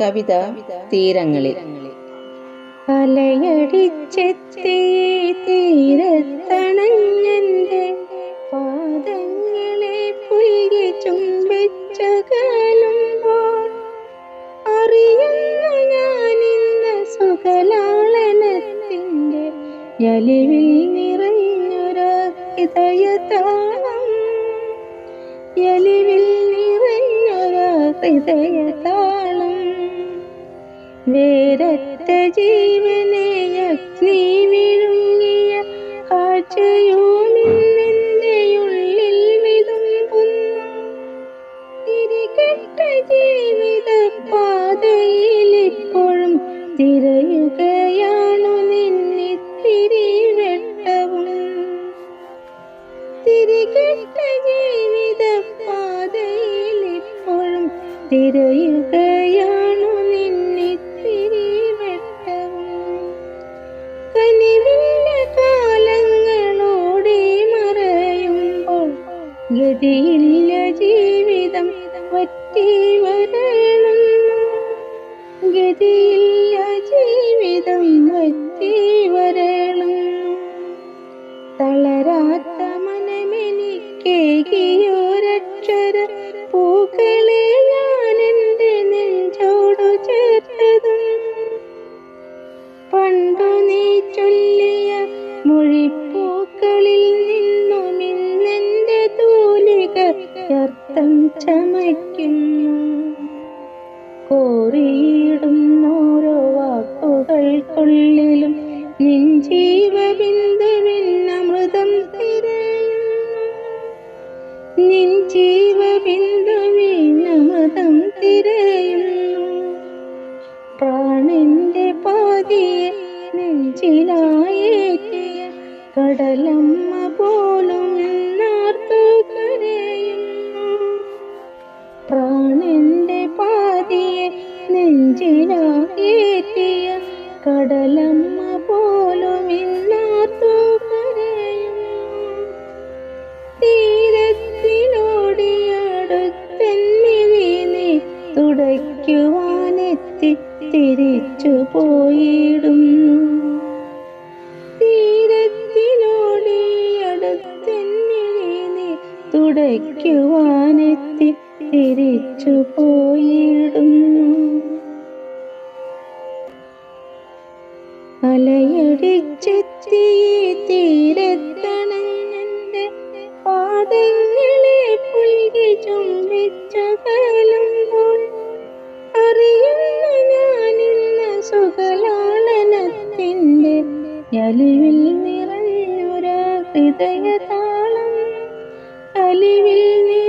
കവിത തീരങ്ങളിൽ. അലയടിച്ചെത്തേ തീരത്തണഞ്ഞെന്റെ പാദങ്ങളെ പുൽകി ചുംബിച്ചകലുമ്പോൾ അറിയുന്നു ഞാനിന്ന് സുഖലാളനത്തിന്റെ ഞലിവിൽ നിറഞ്ഞൊരു ഹൃദയതാളം. ഞലിവിൽ നിറഞ്ഞൊരു ഹൃദയതാളം. വേരറ്റ ജീവനെ അഗ്നി വിഴുങ്ങിയ കാഴ്ചയോ ഉള്ളിൽ വിതുമ്പുന്നു. തിരികെട്ട ജീവിത പാതയിൽ ഗതിയില്ല ജീവിതം വറ്റി വരളുന്നു. ഗതിയില്ല ജീവിതം വറ്റി വരളുന്നു. തളരാത്ത മനമെനിക്കേകിയോരക്ഷര പൂക്കളെ ഞാൻ എന്റെ നെഞ്ചോടു ചേർത്തതും. പണ്ടു നീ ചൊല്ലിയ അർത്ഥം ചമയ്ക്കുന്നു. കോറിയിടുന്നോരോ വാക്കുകൾക്കുള്ളിലും നിൻ ജീവബിന്ദുവിൻ അമൃതം തിരയുന്നു. നിൻ ജീവബിന്ദുവിൻ അമൃതം തിരയുന്നു. പ്രാണന്റെ പാതിയെ നെഞ്ചിലായേറ്റിയ കടലമ്മ നെഞ്ചിലായേറ്റിയ കടലമ്മ പോലും നീ തുടയ്ക്കുവാനെത്തി തിരിച്ചു പോയിടുന്നു. തീരത്തിലോടിയടുത്തെന്നിവി നീ തുടയ്ക്കുവാനെത്തി തിരിച്ചു പോയിടുന്നു. അലയടിച്ചെത്തി തീരത്തണഞ്ഞെന്റെ പാദങ്ങളെ പുൽകി ചുംബിച്ച അറിയുന്ന സുഖലാളനത്തിന്റെ അലിവിൽ നിറഞ്ഞൊരു ഹൃദയതാളം. അലിവിൽ നിറ